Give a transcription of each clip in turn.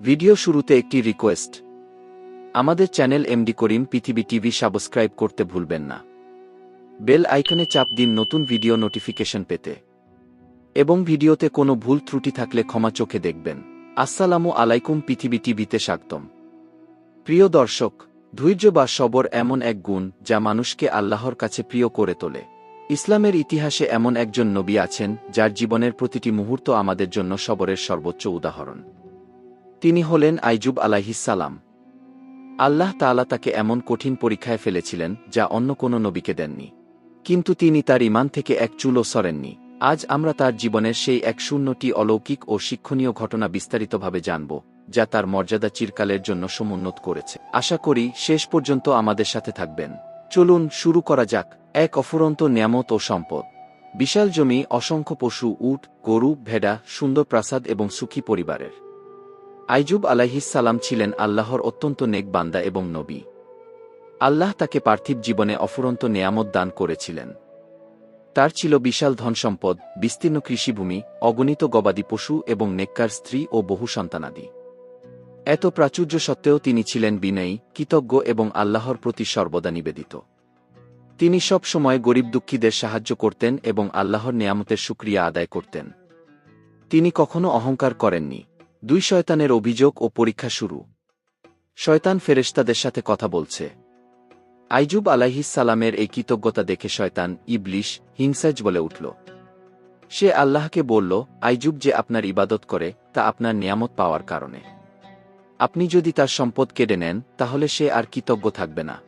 Video শুরুতে একটি request. আমাদের চ্যানেল এমডি করিম পৃথিবী টিভি সাবস্ক্রাইব করতে ভুলবেন না। বেল আইকনে চাপ দিন নতুন ভিডিও নোটিফিকেশন পেতে। এবং ভিডিওতে কোনো ভুল ত্রুটি থাকলে ক্ষমা চোখে দেখবেন। আসসালামু আলাইকুম পৃথিবী টিভিতে স্বাগতম। প্রিয় দর্শক, ধৈর্য বা সবর এমন এক গুণ যা মানুষকে আল্লাহর কাছে প্রিয় করে তোলে। ইসলামের ইতিহাসে এমন একজন নবী আছেন যার জীবনের প্রতিটি মুহূর্ত আমাদের জন্য সবরের সর্বোচ্চ উদাহরণ। তিনি হলেন আইজুব আলাহিসাল্লাম আল্লাহ তাআলা তাকে এমন কঠিন পরীক্ষায় ফেলেছিলেন, যা অন্য কোনো নবীকে দেননি। কিন্তু তিনি তার ইমান থেকে এক চুলও সরেননি। আজ আমরা তার জীবনের সেই এক শূন্যটি অলৌকিক ও শিক্ষণীয় ঘটনা বিস্তারিতভাবে জানব, যা তার মর্যাদা চিরকালের জন্য সমুন্নত করেছে। আশা করি শেষ পর্যন্ত আমাদের সাথে থাকবেন। চলুন শুরু করা যাক, এক অফুরন্ত নিয়ামত ও সম্পদ। বিশাল জমি, অসংখ্য পশু, উট, গরু, ভেড়া, সুন্দর প্রাসাদ এবং সুখী পরিবারের। আইজুব আলাইহিসালাম ছিলেন আল্লাহর অত্যন্ত নেকবান্দা এবং নবী। আল্লাহ তাকে পার্থিব জীবনে অফুরন্ত নেয়ামত দান করেছিলেন। তার ছিল বিশাল ধনসম্পদ বিস্তীর্ণ কৃষিভূমি, অগণিত গবাদি পশু এবং নেককার স্ত্রী ও বহু সন্তানাদি। এত প্রাচুর্য সত্ত্বেও তিনি ছিলেন বিনয়ী, কৃতজ্ঞ এবং আল্লাহর প্রতি সর্বদা নিবেদিত। তিনি সব সময় গরিব দুঃখীদের সাহায্য করতেন এবং আল্লাহর নিয়ামতের সুক্রিয়া আদায় করতেন। তিনি কখনো অহংকার করেননি। দুই শয়তানের অভিযোগ ও পরীক্ষা শুরু। শয়তান ফেরেশতাদের সাথে কথা বলছে। আইজুব সালামের এই কৃতজ্ঞতা দেখে শয়তান ইবলিশ, হিংসাজ বলে উঠল। সে আল্লাহকে বলল আইজুব যে আপনার ইবাদত করে, তা আপনার নিয়ামত পাওয়ার কারণে। আপনি যদি তার সম্পদ কেড়ে নেন, তাহলে সে আর কৃতজ্ঞ থাকবে না।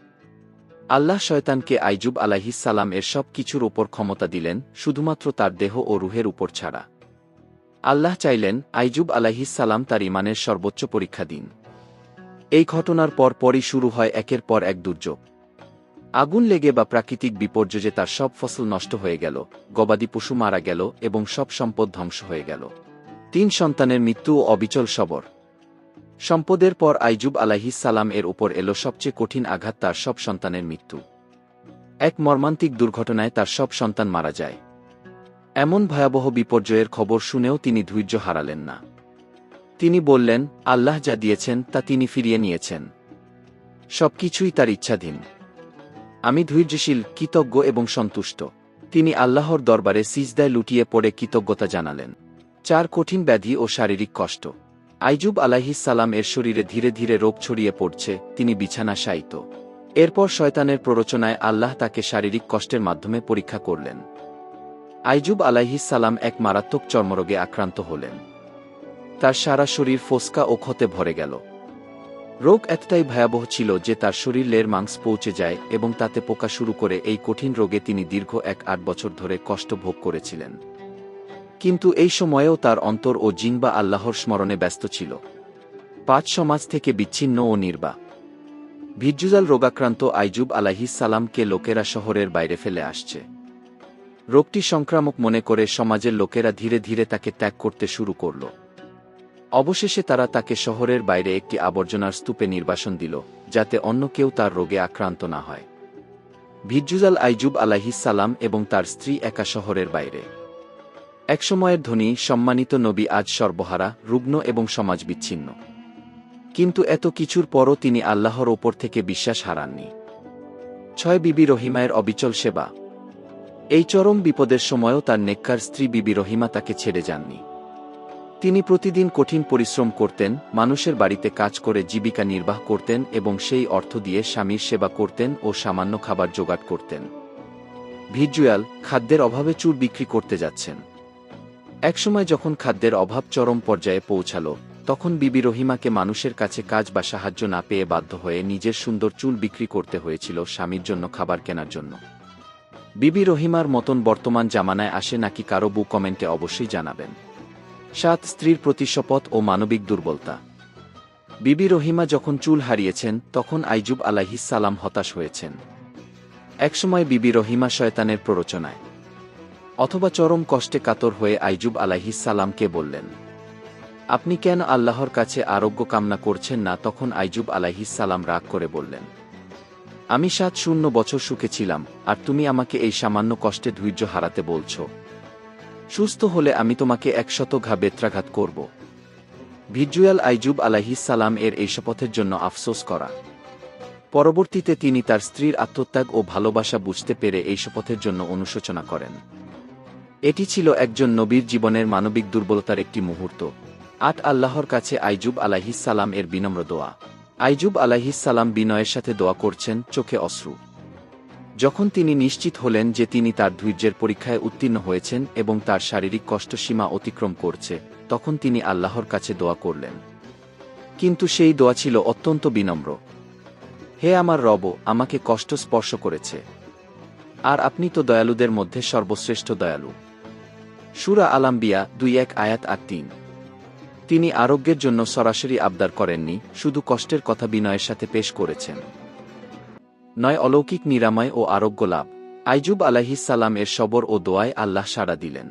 আল্লাহ শয়তানকে আইজুব সালাম এর সব কিছুর ওপর ক্ষমতা দিলেন, শুধুমাত্র তার দেহ ও রুহের উপর ছাড়া। আল্লাহ চাইলেন আইজুব সালাম তার ইমানের সর্বোচ্চ পরীক্ষা দিন। এই ঘটনার পর পরই শুরু হয় একের পর এক দুর্যোগ। আগুন লেগে বা প্রাকৃতিক বিপর্যয়ে তার সব ফসল নষ্ট হয়ে গেল, গবাদি পশু মারা গেল এবং সব সম্পদ ধ্বংস হয়ে গেল। তিন সন্তানের মৃত্যু ও অবিচল সবর। সম্পদের পর আইজুব সালাম এর উপর এলো সবচেয়ে কঠিন আঘাত তার সব সন্তানের মৃত্যু। এক মর্মান্তিক দুর্ঘটনায় তার সব সন্তান মারা যায়। এমন ভয়াবহ বিপর্যয়ের খবর শুনেও তিনি ধৈর্য হারালেন না। তিনি বললেন, আল্লাহ যা দিয়েছেন, তা তিনি ফিরিয়ে নিয়েছেন। সবকিছুই তার ইচ্ছাধীন। আমি ধৈর্যশীল, কৃতজ্ঞ এবং সন্তুষ্ট। তিনি আল্লাহর দরবারে সিজদায় লুটিয়ে পড়ে কৃতজ্ঞতা জানালেন। চার কঠিন ব্যাধি ও শারীরিক কষ্ট। আইজুব সালাম এর শরীরে ধীরে ধীরে রোগ ছড়িয়ে পড়ছে, তিনি বিছানা শায়িত। এরপর শয়তানের প্ররোচনায় আল্লাহ তাকে শারীরিক কষ্টের মাধ্যমে পরীক্ষা করলেন। আইজুব সালাম এক মারাত্মক চর্মরোগে আক্রান্ত হলেন। তার সারা শরীর ফোসকা ও ক্ষতে ভরে গেল। রোগ এতটাই ভয়াবহ ছিল যে তার শরীর লের মাংস পৌঁছে যায় এবং তাতে পোকা শুরু করে এই কঠিন রোগে তিনি দীর্ঘ এক আট বছর ধরে কষ্ট ভোগ করেছিলেন। কিন্তু এই সময়েও তার অন্তর ও জিনবা আল্লাহর স্মরণে ব্যস্ত ছিল। পাঁচ সমাজ থেকে বিচ্ছিন্ন ও নির্বা। ভিজ্জুজাল রোগাক্রান্ত আইজুব সালামকে লোকেরা শহরের বাইরে ফেলে আসছে। রোগটি সংক্রামক মনে করে সমাজের লোকেরা ধীরে ধীরে তাকে ত্যাগ করতে শুরু করল। অবশেষে তারা তাকে শহরের বাইরে একটি আবর্জনার স্তূপে নির্বাসন দিল, যাতে অন্য কেউ তার রোগে আক্রান্ত না হয়। ভিজ্জুজাল আইজুব সালাম এবং তার স্ত্রী একা শহরের বাইরে। একসময়ের ধনী, সম্মানিত নবী আজ সর্বহারা, রুগ্ন এবং সমাজ বিচ্ছিন্ন কিন্তু এত কিছুর পরও তিনি আল্লাহর ওপর থেকে বিশ্বাস হারাননি। ছয় বিবি রহিমায়ের অবিচল সেবা এই চরম বিপদের সময়ও তার নেককার স্ত্রী বিবি রহিমা তাকে ছেড়ে যাননি। তিনি প্রতিদিন কঠিন পরিশ্রম করতেন, মানুষের বাড়িতে কাজ করে জীবিকা নির্বাহ করতেন এবং সেই অর্থ দিয়ে স্বামীর সেবা করতেন ও সামান্য খাবার জোগাড় করতেন। ভিজুয়াল, খাদ্যের অভাবে চুর বিক্রি করতে যাচ্ছেন। একসময় যখন খাদ্যের অভাব চরম পর্যায়ে পৌঁছাল, তখন বিবি রহিমাকে মানুষের কাছে কাজ বা সাহায্য না পেয়ে বাধ্য হয়ে নিজের সুন্দর চুল বিক্রি করতে হয়েছিল স্বামীর জন্য খাবার কেনার জন্য। বিবি রহিমার মতন বর্তমান জামানায় আসে নাকি কারও বু কমেন্টে অবশ্যই জানাবেন। সাত, স্ত্রীর প্রতি শপথ ও মানবিক দুর্বলতা। বিবি রহিমা যখন চুল হারিয়েছেন, তখন আইজুব সালাম হতাশ হয়েছেন। একসময় বিবি রহিমা শয়তানের প্ররোচনায়। অথবা চরম কষ্টে কাতর হয়ে আইজুব সালামকে বললেন, আপনি কেন আল্লাহর কাছে আরোগ্য কামনা করছেন না? তখন আইজুব সালাম রাগ করে বললেন আমি সাত শূন্য বছর সুখে ছিলাম, আর তুমি আমাকে এই সামান্য কষ্টে ধৈর্য হারাতে বলছ। সুস্থ হলে আমি তোমাকে একশত ঘা বেত্রাঘাত করব। ভিজুয়াল আইজুব সালাম এর এই শপথের জন্য আফসোস করা। পরবর্তীতে তিনি তার স্ত্রীর আত্মত্যাগ ও ভালোবাসা বুঝতে পেরে এই শপথের জন্য অনুশোচনা করেন। এটি ছিল একজন নবীর জীবনের মানবিক দুর্বলতার একটি মুহূর্ত। আট আল্লাহর কাছে আইজুব সালাম এর বিনম্র দোয়া। আইজুব আলাহিস সালাম বিনয়ের সাথে দোয়া করছেন, চোখে অশ্রু। যখন তিনি নিশ্চিত হলেন যে তিনি তার ধৈর্যের পরীক্ষায় উত্তীর্ণ হয়েছেন এবং তার শারীরিক কষ্ট সীমা অতিক্রম করছে, তখন তিনি আল্লাহর কাছে দোয়া করলেন। কিন্তু সেই দোয়া ছিল অত্যন্ত বিনম্র। হে আমার রব, আমাকে কষ্ট স্পর্শ করেছে। আর আপনি তো দয়ালুদের মধ্যে সর্বশ্রেষ্ঠ দয়ালু। সুরা আলাম্বিয়া দুই এক আয়াত আর তিন। তিনি আরোগ্যের জন্য সরাসরি আবদার করেননি, শুধু কষ্টের কথা বিনয়ের সাথে পেশ করেছেন। নয়, অলৌকিক নিরাময় ও আরোগ্য লাভ। আইজুব আলাহিসাল্লাম এর সবর ও দোয়ায় আল্লাহ সাড়া দিলেন।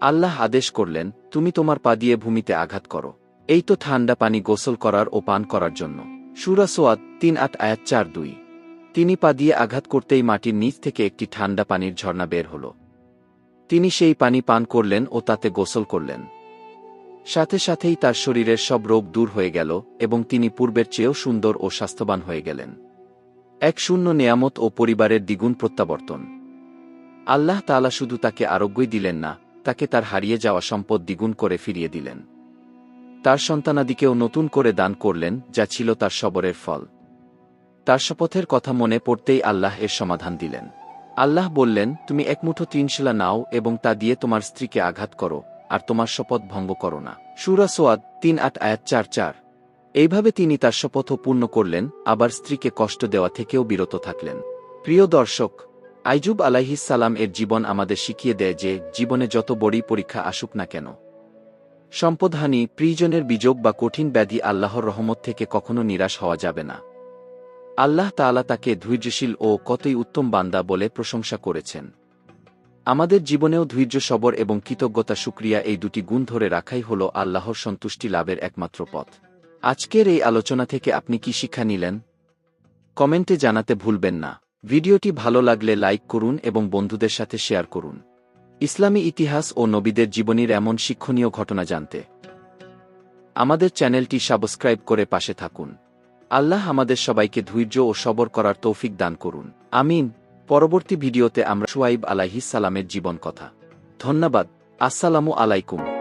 আল্লাহ আদেশ করলেন, তুমি তোমার পা দিয়ে ভূমিতে আঘাত করো। এই তো ঠান্ডা পানি গোসল করার ও পান করার জন্য। সুরা সোয়াদ তিন আট আয়াত চার দুই। তিনি পা দিয়ে আঘাত করতেই মাটির নিচ থেকে একটি ঠান্ডা পানির ঝর্ণা বের হল। তিনি সেই পানি পান করলেন ও তাতে গোসল করলেন। সাথে সাথেই তার শরীরের সব রোগ দূর হয়ে গেল এবং তিনি পূর্বের চেয়েও সুন্দর ও স্বাস্থ্যবান হয়ে গেলেন। এক শূন্য নেয়ামত ও পরিবারের দ্বিগুণ প্রত্যাবর্তন। আল্লাহ তালা শুধু তাকে আরোগ্যই দিলেন না, তাকে তার হারিয়ে যাওয়া সম্পদ দ্বিগুণ করে ফিরিয়ে দিলেন। তার সন্তানাদিকেও নতুন করে দান করলেন, যা ছিল তার সবরের ফল। তার শপথের কথা মনে পড়তেই আল্লাহ এর সমাধান দিলেন। আল্লাহ বললেন, তুমি একমুঠো তিনশিলা নাও এবং তা দিয়ে তোমার স্ত্রীকে আঘাত করো আর তোমার শপথ ভঙ্গ করো না। সুরা সোয়াদ তিন আট আয়াত চার চার। এইভাবে তিনি তার শপথও পূর্ণ করলেন, আবার স্ত্রীকে কষ্ট দেওয়া থেকেও বিরত থাকলেন। প্রিয় দর্শক আইজুব আলাইহিসালাম এর জীবন আমাদের শিখিয়ে দেয় যে, জীবনে যত বড়ই পরীক্ষা আসুক না কেন। সম্পদহানি, প্রিয়জনের বিযোগ বা কঠিন ব্যাধি আল্লাহর রহমত থেকে কখনো নিরাশ হওয়া যাবে না। আল্লাহ তাআলা তাকে ধৈর্যশীল ও কতই উত্তম বান্দা বলে প্রশংসা করেছেন। আমাদের জীবনেও ধৈর্য, সবর এবং কৃতজ্ঞতা সুক্রিয়া এই দুটি গুণ ধরে রাখাই হল আল্লাহর সন্তুষ্টি লাভের একমাত্র পথ। আজকের এই আলোচনা থেকে আপনি কি শিক্ষা নিলেন? কমেন্টে জানাতে ভুলবেন না। ভিডিওটি ভালো লাগলে লাইক করুন এবং বন্ধুদের সাথে শেয়ার করুন। ইসলামী ইতিহাস ও নবীদের জীবনীর এমন শিক্ষণীয় ঘটনা জানতে আমাদের চ্যানেলটি সাবস্ক্রাইব করে পাশে থাকুন। আল্লাহ আমাদের সবাইকে ধৈর্য ও সবর করার তৌফিক দান করুন। আমিন। পরবর্তী ভিডিওতে আমরা সোয়াইব আলাইহিস সালামের জীবন কথা। ধন্যবাদ। আসসালামু আলাইকুম।